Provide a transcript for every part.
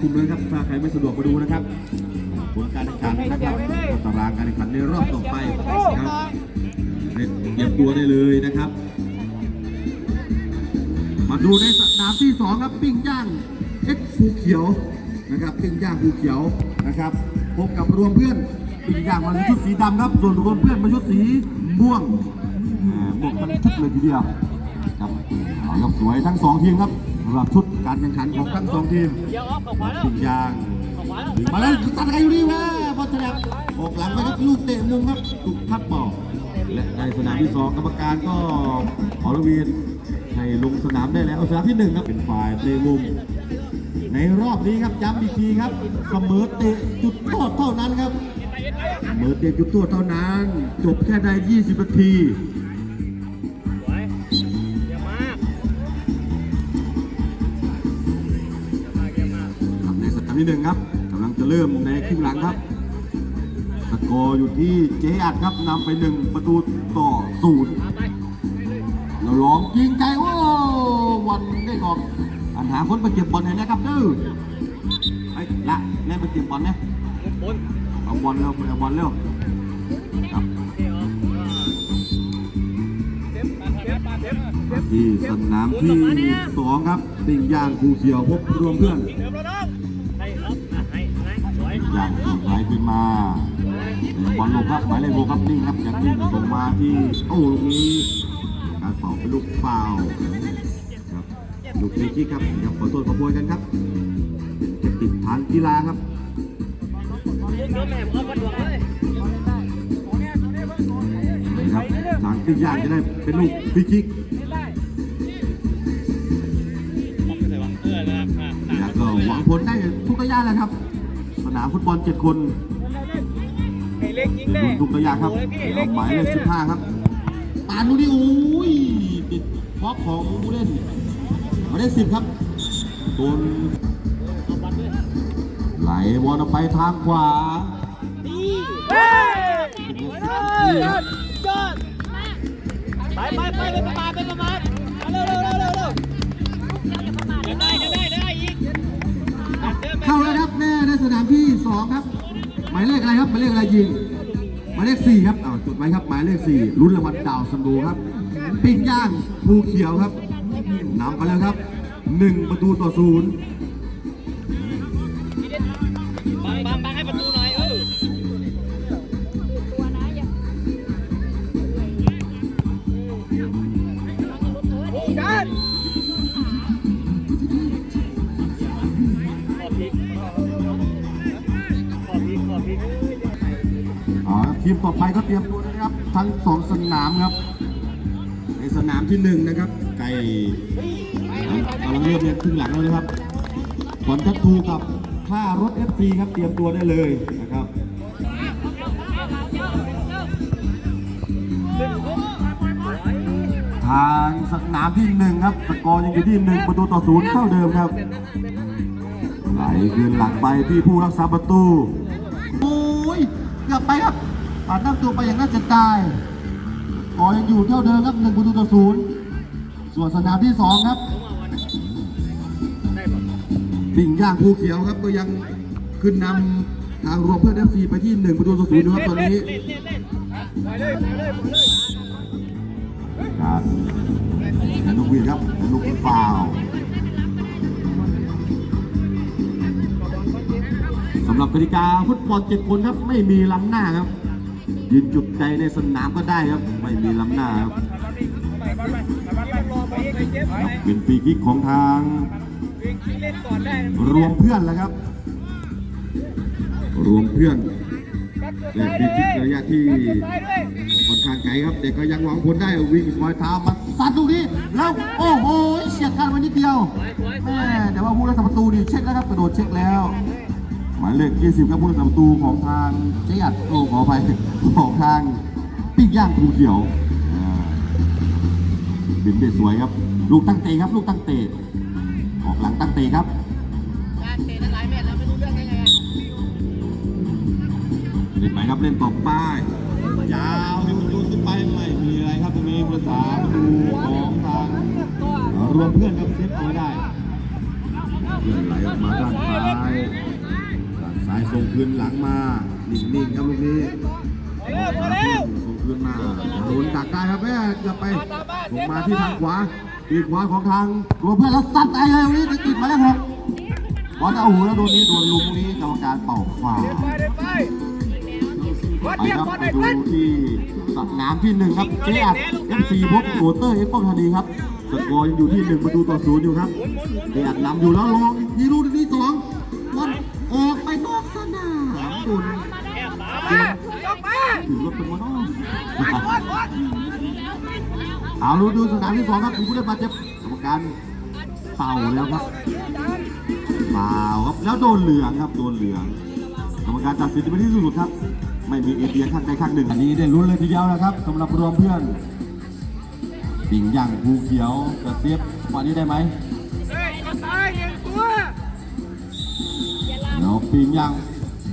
คุมเลยครับ ถ้าใครไม่สะดวกมาดูนะครับ ผลการแข่งขันนะครับตารางการแข่งขันในรอบต่อไปนะครับเตรียมตัวได้เลยนะครับ มาดูในสนามที่สองครับปิ้งย่างเอ็กฟูเขียวนะครับปิ้งย่างฟูเขียวนะครับพบกับรวมเพื่อนปิ้งย่างมาในชุดสีดำครับ ส่วนรวมเพื่อนมาชุดสีม่วงอ่าม่วงทั้งชุดเลยทีเดียวครับเอาครับสวยทั้งสองทีมครับำหรับชุดการแข่งขันของทั้งสองทีมเดี๋ยวออฟเข้าขวาแล้วปิ้งย่างเข้าแล้วมาแล้วตัดใครอยู่นี่แม่บอลแฉลบออกหลังไปครับลูกเตะมุมครับถูกทับเป่าและในสนามที่สองกรรมการก็ขอรวีนให้ลงสนามได้แล้วสนามที่หนึ่งครับเป็นฝ่ายเตะมุมในรอบนี้ครับย้ำอีกทีครับเสมอเตะจุดโทษเท่านั้นครับเสมอเตะจุดโทษเท่านั้น จบแค่ได้ 20 นาที ที่หนึ่งครับกำลังจะเริ่มในครึ่งหลังครับสกอร์อยู่ที่เจ๊อัดครับนำไปหนึ่งประตูต่อศูนย์เราลองยิงไกลโอ้วันได้ออกอันหาคนมาเก็บบอลให้นะครับเด้อไอ้ละแม่ไปเก็บบอลนะบนเอาบอลเร็วเอาบอลเร็วครับที่สนามที่สองครับปิ้งยางภูเขียวพบรวมเพื่อน สวยย่างถูกไหลขึ้นมาบอลลงครับหมายเลขหกครับนิ่งครับยังนิ่งลงมาที่โอ้ลูกนี้การเป่าเป็นลูกฟาวล์ครับลูกฟรีคิกครับเดี๋ยวขอโทษขอโพยกันครับเป็นเทคนิคทางกีฬาครับยิงโดนแม่ออฟกระดวงเลยนะครับทางปิ้งย่างจะได้เป็นลูกฟรีคิกเออนะครับอะแล้วก็หวังผลได้ทุกระยะแหละครับส นามฟุตบอลเจ็ดคนไอ้เล็กยิงเป็นได้รุ่นทุกระยะครับโอ้ยพี่ไอ้เอาเล็กหยิมางยเลได้ขเลยสิบห้าครับปานดูดิโอ้ยติดบล็อกของผู้เล่นหมายเลขสิบครับโดนเอาบัตรด้วยไหลบอลออกไปทางขวาดีเฮ้ยยอดยอดไปไปไปเป็นประมาทเป็นประมาทมาเร็วเร็วเร็วเร็วเร็ว สนามที่สองครับ หมายเลขอะไรครับหมายเลขอะไรยิงหมายเลขสี่ครับอ้าจดไว้ครับหมายเลขสี่รุ่นรางวัลดาวสันโดครับปิ้งย่างภูเขียวครับนำไปแล้วครับหนึ่งประตูต่อศูนย์ ทีมต่อไปก็เตรียมตัวนะครับทั้งสองสนามครับ ในสนามที่หนึ่งนะครับ ไก่กำลังเริ่มเนี่ยครึ่งหลังแล้วนะครับผลทัตทูกับท่ารถ FC ครับเตรียมตัวได้เลยนะครับทางสนามที่หนึ่งครับ สกอร์ยังอยู่ที่หนึ่งประตูต่อศูนย์เท่าเดิมครับ ไหลคืนหลังไปที่ผู้รักษาประตู โอ้ยเกือบไปครับ ผ่านตั้งตัวไปอย่างน่าจะตายกอยังอยู่เท่าเดิมครับหนึ่งประตูต่อศูนย์ส่วนสนามที่สองครับปิ่งย่างภูเขียวครับก็ยังขึ้นนำทางรวมเพื่อนเอฟซีไปที่หนึ่งประตูต่อศูนย์นะครับตอนนี้เล่นเล่นเล่นไปเลยไปเลยไปเลยการเป็นลูกวีครับนลูกฟาวล์สำหรับกติกาฟุตบอลเจ็ดคนครับไม่มีล้ำหน้าครับ ยืนจุดใจในสนามก็ได้ครับ ไม่มีล้ำหน้าครับไปไปไปไปรอไปไปเจ็บไปเป็นฟรีคิกของทาง รวมเพื่อนแล้วครับ รวมเพื่อนเล่นฟรีคิกระยะที่ค่อนข้างไกลครับแต่ก็ยังหวังผลได้วิ่งซอยเท้ามาซัดลูกนี้แล้วโอ้โหเฉียดกันมานิดเดียวแม่ยแต่ว่าผู้รักษาประตูนี่เช็คแล้วครับกระโดดเช็คแล้ว หมายเลข20ครับผู้รักษาประตูของทางเจียดโอ้ขอไปของทางปิ้งย่างภูเขียวอ่าบินได้สวยครับ ลูกตั้งเตะครับ ลูกตั้งเตะออกหลังตั้งเตะครับเตะหลายเมตรแล้วไม่รู้เรื่องยังไงเล่นไหมครับเล่นต่อป้ายยาวที่มันโยนขึ้นไปไม่มีอะไรครับตรงนี้ผู้รักษาประตูของทางรวมเพื่อนครับเซฟเอาไว้ได้เพื่อนไหลออกมาด้านซ้าย ส่งคืนหลังมานิ่งๆครับลูกนี้พอแล้วส่งคืนมาโดนดักได้ครับแม่เกือบไปลงมาที่ทางขวาปีกขวาของทางรวมเพื่อนแล้วซัดไปเลยวันนี้ติดมาแล้วหกบอลเอาหูแล้วโดนนี้โดนลุงนี้กรรมการเป่าฟาวไปเดินไปครับไปดูที่สนามที่หนึ่งครับเจ๊อัดเอฟซีพบโกเตอร์เอฟป้องธานีครับสกอร์ยังอยู่ที่หนึ่งประตูต่อศูนย์อยู่ครับเจ๊อัดนำอยู่แล้วลองอีกทีลูก ถึงรถเป็นวันอ้อวัดวัดวัดเอาดูดูสนามที่สองครับมีผู้ได้บาดเจ็บกรรมการเป่าแล้วครับเป่าครับแล้วโดนเหลืองครับโดนเหลืองกรรมการตัดสินไปที่สุดครับ ไม่มีเอเดียข้างใดข้างหนึ่งอันนี้ได้ลุ้นเลยทีเดียวนะครับสำหรับรวมเพื่อนปิ่งย่างภูเขียวจะเซฟวันนี้ได้ไหมเฮ้ยมาตายเงินตัวเดี๋ยวปิ่งย่าง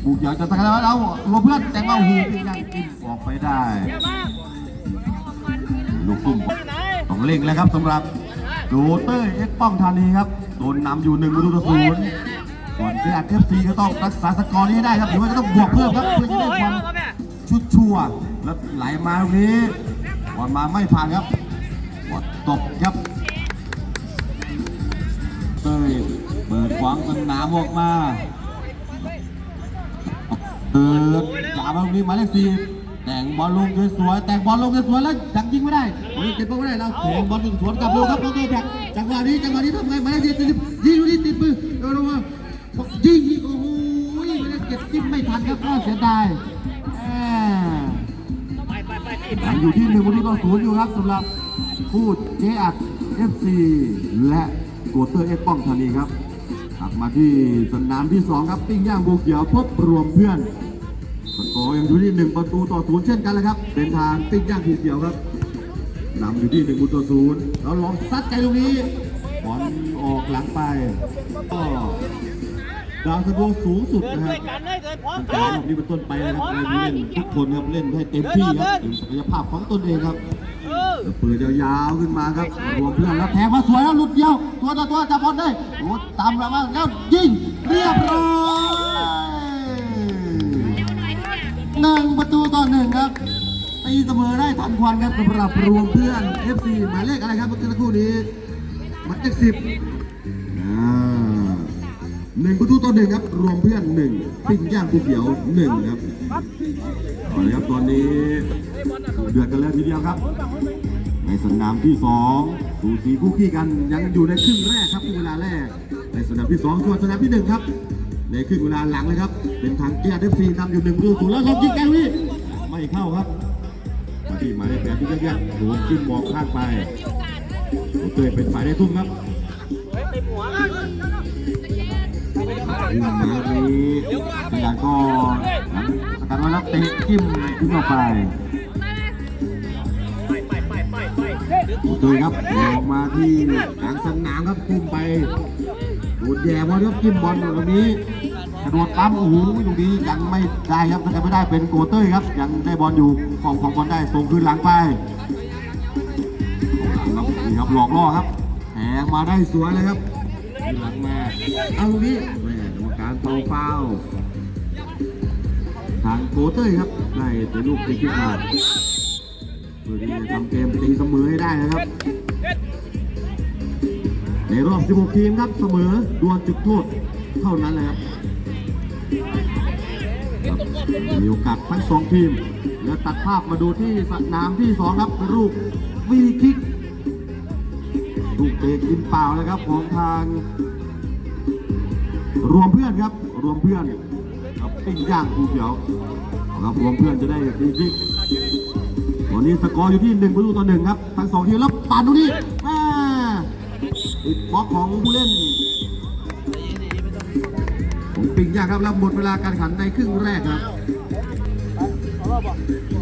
ภูเขียวจะสักแล้วเรารวมเพื่อนแต่ว่าหูย่างกินออกไปได้ ลูกกุ้งไปไหนต้องเร่งแล้วครับสำหรับโรเตอร์เอ็กป้องธานีครับโดนนำอยู่หนึ่งประตูต่อศูนย์ส่วนเซียเอฟซีก็ต้องรักษาสกอร์นี้ให้ได้ครับหรือว่าจะต้องบวกเพิ่มครับเพื่อจะได้เฮ้ยบอลเอามชุดชัวร์แล้วไหลมาตรงนี้บอลมาไม่ผ่านครับบอลตบครับเต้ยเปิดขวางสนามออกมา เปิดจ่ามาตรงนี้หมายเลขสี่แต่งบอลลงสวยๆแต่งบอลลงสวยๆแล้วยังยิงไม่ได้โอ้เก็บบอลไม่ได้แล้วแข่งบอลสวนกลับเร็วครับน้องเตยแท็กจังหวะนี้จังหวะนี้ทำไงหมายเลขสี่ติดยิงอยู่นี่ติดมือเร็วๆมายิงโอ้โหไม่ได้เก็บจิ้มไม่ทันครับก็เสียดายยังอยู่ที่หนึ่งวันนี้ก็ศูนย์อยู่ครับสำหรับคู่เจอัดเอฟซีและโกเตอร์เอ็กป้องธานีครับกลับมาที่สนามที่สองครับปิ้งย่างโบวเขียวพบรวมเพื่อน สกอร์ยังอยู่ที่หนึ่งประตูต่อศูนย์เช่นกันเลยครับ เป็นทางปิ้งย่างภูเขียวครับนำอยู่ที่หนึ่งประตูต่อศูนย์แล้วลองซัดใจตรงนี้บอลออกหลังไปก็ดาวซันโบสูงสุดนะคด้รัวยบกันเลยเดินพร้อมตั้งแต่รนอบนี้เป็นต้นไปนะครับเล่นทุกคนครับเล่นให้เต็มที่ครับถึงศักยภาพของตนเองครับเปิดยาวๆขึ้นมาครับรวมเพื่อนแล้วแทงมาสวยแล้วหลุดเดียว ตัวต่อตัวจับบอลได้โอ้ตามมาแล้วยิงเรียบร้อย เสมอได้ทันควันครับสำหรับรวมเพื่อน FC หมายเลขอะไรครับเมื่อสักครู่นี้หมายเลขสิบหนึ่งประตูต่อหนึ่งครับ รวมเพื่อนหนึ่งปิ้งย่างภูเขียวหนึ่งครับเอาละครับตอนนี้เดือดกันแล้วทีเดียวครับ ในสนามที่สองสูสีคู่ขี้กันยังอยู่ในครึ่งแรกครับครึ่งเวลาแรก ในสนามที่สองส่วนสนามที่หนึ่งครับ ในครึ่งเวลาหลังเลยครับ เป็นทางเกียร์เอฟซีนำอยู่หนึ่งประตูศูนย์แล้วลองยิงแกวี่ไม่เข้าครับ ที่หมายเลขแปดที่เยอะๆโดนจิ้มบอกข้างไปโอเตยเป็นฝ่ายได้ทุ่มครับเฮ้ยเต็มหัวยิงมาตรงนี้ขยันก็สกัดไว้แล้วเตะจิ้มจิ้มออกไปไปไปไปไปไปโอเตยครับออกมาที่กลางสนามครับพุ่มไปโดนแย่บอลครับจิ้มบอลตรงนี้ กระโดดปั๊มโอ้โหตรงนี้ยังไม่ได้ครับถ้าไม่ได้เป็นโกเต้ยครับ ยังได้บอลอยู่ของของบอลได้ส่งคืนหลังไปนี่ครับหลอกล่อครับแทงมาได้สวยเลยครับหลังมาเอาตรงนี้แม่กรรมการเป่าเป้าทางโกเต้ยครับได้เป็นลูกตีขึ้นมาเพื่อที่จะทำเกมตีเสมอให้ได้นะครับในรอบ 16 ทีมครับเสมอดวลจุดโทษเท่านั้นเลยครับ มีโอกาสทั้งสองทีม แล้วตัดภาพมาดูที่สนามที่2ครับรูปวีคิกลูกเตะกินเปล่าเลยครับของทาง รวมเพื่อนครับ รวมเพื่อนครับปิ้งย่างภูเขียวครับรวมเพื่อนจะได้ฟรีคิกตอนนี้สกอร์อยู่ที่1ประตูต่อหนึ่งครับทั้งสองทีมแล้วปั่นตรงนี้อ่าติดบล็อกของผู้เล่นของปิงย่างครับแล้วหมดเวลาการแข่งขันในครึ่งแรกครับ อ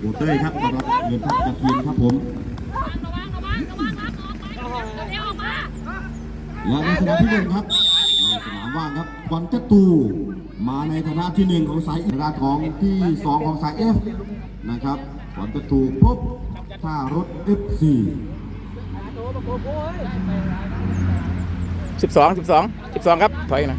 โบเต้ยครับต้อนรับเงินทัพจากทีมครับผมและในสนามที่หนึ่งครับในสนามว่างครับบอลจตูมาในฐานะที่หนึ่งของสายอิราของที่สองของสายเอฟนะครับบอลจตูปุ๊บท่ารถ F4 สิบสองสิบสองสิบสองครับถอยนะ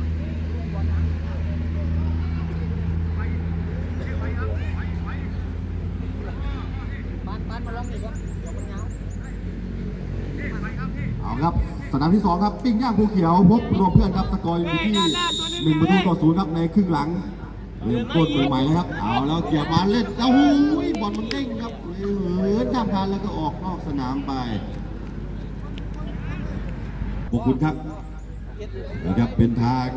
เอาครับสนามที่สองครับปิ้งย่างภูเขียวพบรวมเพื่อนครับสกอร์อยู่ที่หนึ่งประตูต่อศูนย์ครับในครึ่งหลังเริ่มต้นใหม่ๆนะครับเอาแล้วเกี่ยวมาเล่นโอ้โหบอลมันเด้งครับเหินข้ามคานแล้วก็ออกนอกสนามไปขอบคุณครับนะครับเป็นทาง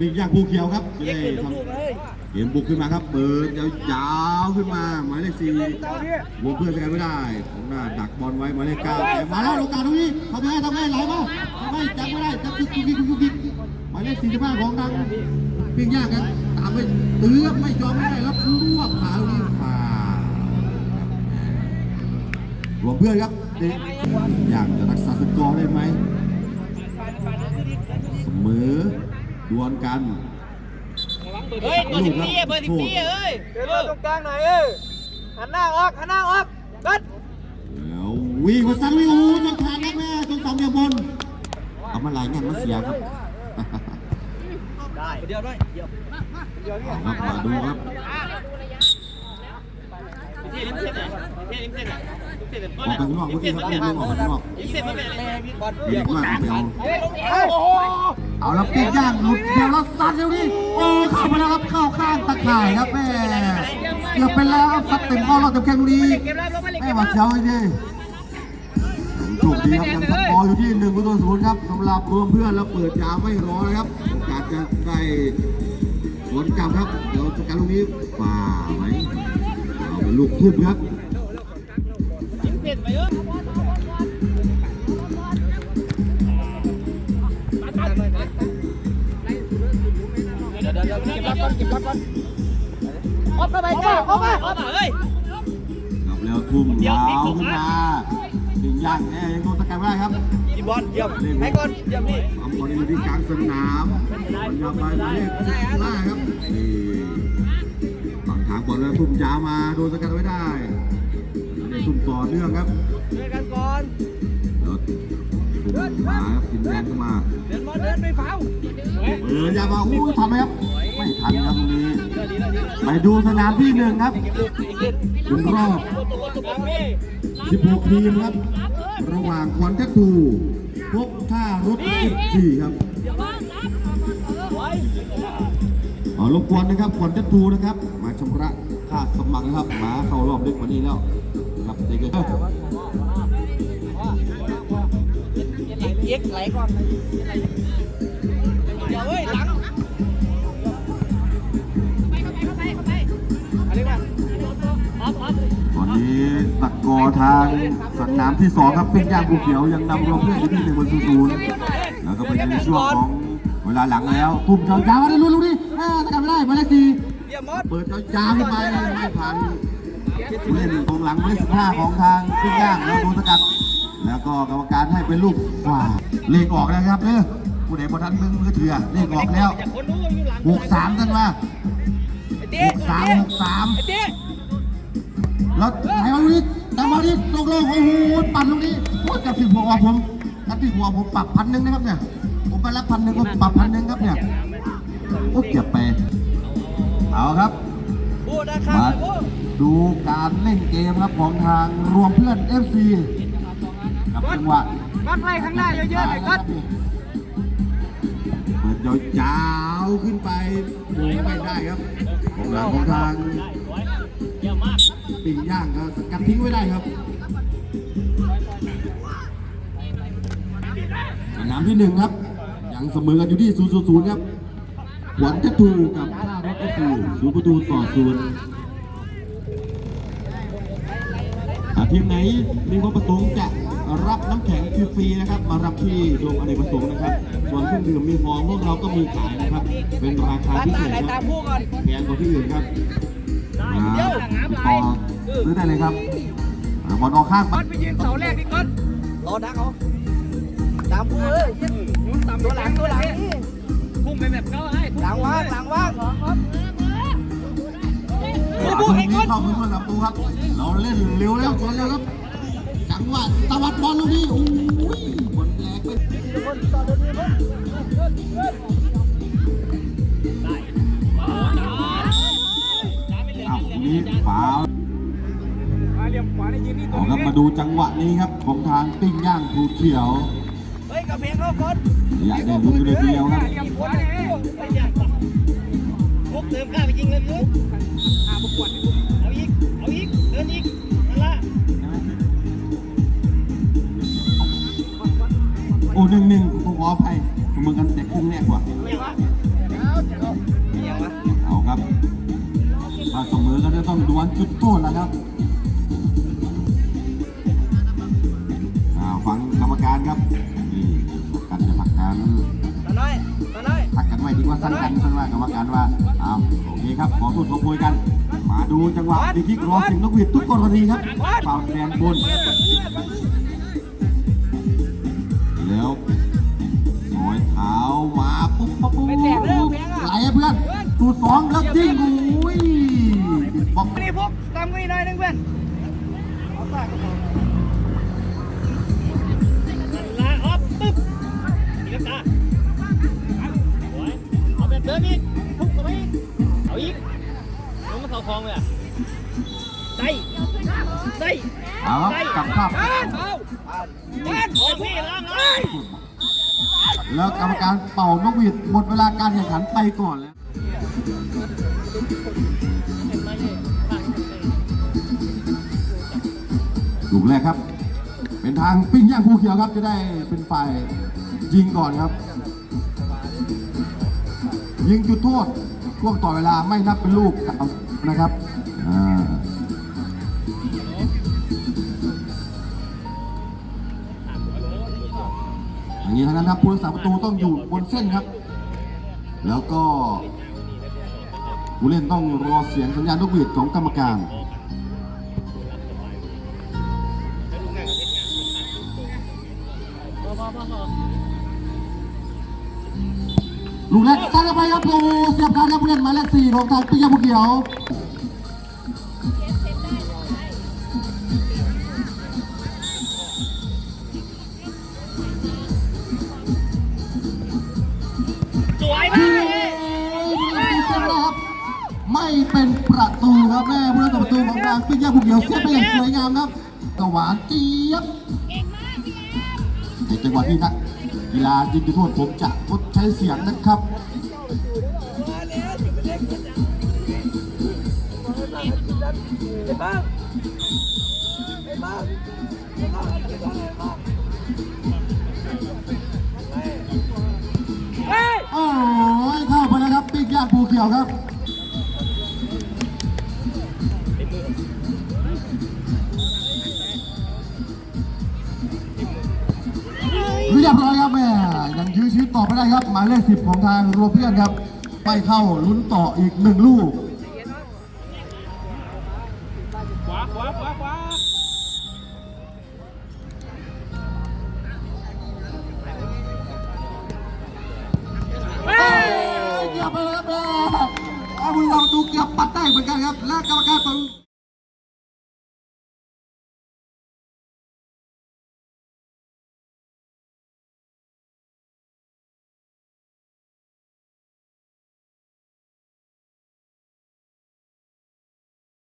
ปิ้งย่างภูเขียวครับจะได้ทำเกมบุกขึ้นมาครับ เปิดยาวๆขึ้นมาหมายเลขสี่วงเพื่อนสกัดไม่ได้ของหน้าดักบอลไว้หมายเลขเก้าแต่มาแล้วโอกาสตรงนี้ทำไงทำไงไหลมาทำไงจับไม่ได้จับยุกยุกยุกยุกยุกหมายเลขสี่สิบห้าของทางปิ้งย่างกันตามไปเตื้อไม่ยอมไม่ได้แล้วรวบขาลูกนี้ผ่ารวมเพื่อนครับเด็กอยากจะรักษาสกอร์ได้ไหมเสมอ ดวลกันเฮ้ยตัวสิบปีเบอร์สิบปีเอ้ยเดินมาตรงกลางหน่อยเออหันหน้าออกหันหน้าออกกัดแล้ววิ่งมาซันวิ่งโอ้โหจนขาดครับแม่จนสองเหลี่ยมบนเอามาหลายงานมาเสียครับได้เดียวด้วยเดียวเอาครับมาดูครับเที่ยลิ้มเส้นไหนเที่ยลิ้มเส้นไหนลิ้มเส้น ออกไปข้างนอกเมื่อกี้ครับเรื่องออกไปข้างนอกมเส้นมันเป็นอะไรบอลเด็กมากไปเอาเอาแล้วปีกย่างหลุดเดียวแล้วซัดเดี๋ยวนี้โอ้เข้ามาแล้วครับเข้าข้างตะข่ายครับแม่เกือบไปแล้วครับซัดเต็มข้อรอบเต็มแข้งลูกนี้แม่หวัดเช้าไอ้นี่โชคดีครับยังสกอร์อยู่ที่หนึ่งประตูศูนย์ครับสำหรับรวมเพื่อนแล้วเปิดยาวไม่รอนะครับโอกาสจะได้สวนกลับครับเดี๋ยวสกัดลูกนี้ฝ่าไว้เอาเป็นลูกทุ่มครับ เดี๋ยวเก็บก่อนเก็บก่อกเข้าไปจ้าออกมาออกมาเฮ้ยกลับแล้วทุ่มยาวขึ้นมายิงย่างแน่ยังโดนสกัดไม่ได้ครับอีบอลเยี่ยมให้ก่อนเยี่ยมนี่ทำบอลอยู่ที่กลางสนามบอลยาวไปหมายเลขสิบห้าครับนี่ฝั่งทางบอลแล้วทุ่มยาวมาโดนสกัดไม่ได้ทุ่มต่อเนื่องครับช่วยกันก่อน แล้วทุ่มาครับกินแดงเข้ามาเดินบอลเดินไม่ฟาเออยามาอู้ทันไหมครับไม่ทันครับตรงนี้ ไปดูสนามที่หนึ่งครับเป็นรอบ 16 ทีมครับ ระหว่างควันแททูพบท่ารถ14ครับเอารบกวนนะครับควันแททูนะครับ มาชำระค่าสมัครนะครับ มาเข้ารอบลึกกว่านี้แล้วครับเด็ก เย็กไหลก่อนเดี๋ยวเฮ้ยหลังตอนนี้ตะกอทางสนามที่ 2 ครับเป็นย่างภูเขียวยังนำรวมเพื่อนอยู่ที่หนึ่งบนศูนย์แล้วก็เป็นในช่วงของเวลาหลังแล้วทุ่มยาวๆได้ลุ้นลูกนี้อ่าตะกันไม่ได้มาเลสีเยี่ยมมดเปิดยาวๆขึ้นไปไม่ผ่านเล่นตรงหลังมาเลสิบห้าของทางปิ้งย่างแล้วโดนสกัด แล้วก็กรรมการให้เป็นลูกว่าเลขออกแล้วครับเนี่ยผู้ใดบอทันมึงมือถือเลขออกแล้วอย่าคนรู้ว่าอยู่หลังหกสามกันมาไอ้หเตี้ยกสามหกสามไอ้เตี้ยแล้วไหนมาลูกนี้แต่มาดิตกลงโอ้โหปั่นลูกนี้โอ้ยกับสิบหัวผมกับสิบหัวผมปรับพันหนึ่งนะครับเนี่ยผมไปรับพันหนึ่งก็ปรับพันหนึ่งครับเนี่ยโอ้เก็บไปเอาครับพูดนะครับมาพูดดูการเล่นเกมครับของทางรวมเพื่อน FC กับ จังหวะก้อนไฟข้างหน้าเยอะๆหน่อยก้อนเปิดยาวๆขึ้นไปโมงไม่ได้ครับของหลังของทางได้สวยเยี่ยมมากปิ่งย่างก็สกัดทิ้งไว้ได้ครับสนามที่หนึ่งครับยังเสมอกันอยู่ที่0 0 0ครับขวัญทัตทูกับท่ารถเอฟซีศูนย์ประตูต่อศูนย์อะทีมไหนมีความประสงค์จะ รับน้ำแข็งฟรีๆนะครับ มารับที่โรงอเนกประสงค์นะครับ ส่วนเครื่องดื่มมีฟองพวกเราก็มีขายนะครับ เป็นราคาพิเศษครับแพงกว่าที่อื่นครับมาติดต่อซื้อได้เลยครับอ่าบอลออกข้างก๊อตไปยืนเสาแรกดิก๊อตรอดักเอาตามกูเอ้ยตัวหลังตัวหลังนี่พุ่งไปแบบเขาให้หลังว่างหลังว่างตรงนี้เข้ามือผู้รับประตูครับ เราเล่นเร็วแล้วสวนเร็วครับจั งหวะตะวัดบอลลูกนี้โอ้ยบอลแหลกไปอ้าวตรงนี้ฟาวล์เหลี่ยมขวาได้ยินนี่ตัเอาวครับมาดูจังหวะนี้ครับ ของทางปิ้งย่างภูเขียวเฮ้ยกระเพงเข้าก๊อตอยากได้ลูกเลยทีเดียวครับเหลี่ยมขวาเนี่ยพกเติมข้าไปยิงเลยลูกเอาอีกเอ โอ้หนึ่งหนึ่งผมขออภัยเสมอกันแต่ครึ่งแรกกว่ายังวะเอาครับถ้าเสมอก็จะต้องดวลจุดโทษแล้วครับอ่าฟังกรรมการครับนี่กันจะผลักกันตาน้อยตาน้อยผลักกันไว้ดีกว่าสั้นกันสั้นว่ากรรมการว่าอ้าวโอเคครับขอพูดขอคุยกัน มาดูจังหวะดีคิกรอสิงนกหวีดทุกกรณีครับเป่าแดนบน มาปุ๊บปุ๊บปุ๊บไหลอะเพื่อนตูดสองแล้วยิงอุ้ยบอกนี่พวกตามกันอีกหน่อยหนึงเพื่อนเอาฝากกระเป๋านั่นละออฟปึ๊บอีกตาสวยเอาแบบเดินอีกพุ่งเข้าไปอีกเอาอีกลงมาเข่าคลองเลยอะได้ได้เอาครับกลับภาพเบ้านโอ้ยพี่ล้างเลย แล้วกรรมการเป่านกหวีดหมดเวลาการแข่งขันไปก่อนแล้วลูกแรกครับ เป็นทางปิ้งย่างภูเขียวครับจะได้เป็นฝ่ายยิงก่อนครับ ยิงจุดโทษช่วงต่อเวลาไม่นับเป็นลูกนะครับ อย่างนี้เทั้งนั้นครับผู้รักษาประตูต้องอยู่บนเส้นครับ แล้วก็ผู้เล่นต้องรอเสียงสัญญาณนกหวีดของกรรมการลูกแรกซัดเข้าไปครับโอ้เสียบการครับผู้เล่นหมายเลขสี่ของทางปิยะบุกเขียว ประตูครับแม่ผู้เล่นประตูของทางปิยะบุกเขียวเสียบไปอย่างสวยงามครับกหวานเจี๊ยบในจังหวะที่นักกีฬายิงจุดโทษผมจะงดใช้เสียงนะครับโอ้ยเข้าไปแล้วครับ ปิ้งย่างภูเขียวครับ ชีวิตต่อไปได้ครับ หมายเลขสิบของทางรัวเพื่อนครับ ไปเข้าลุ้นต่ออีกหนึ่งลูก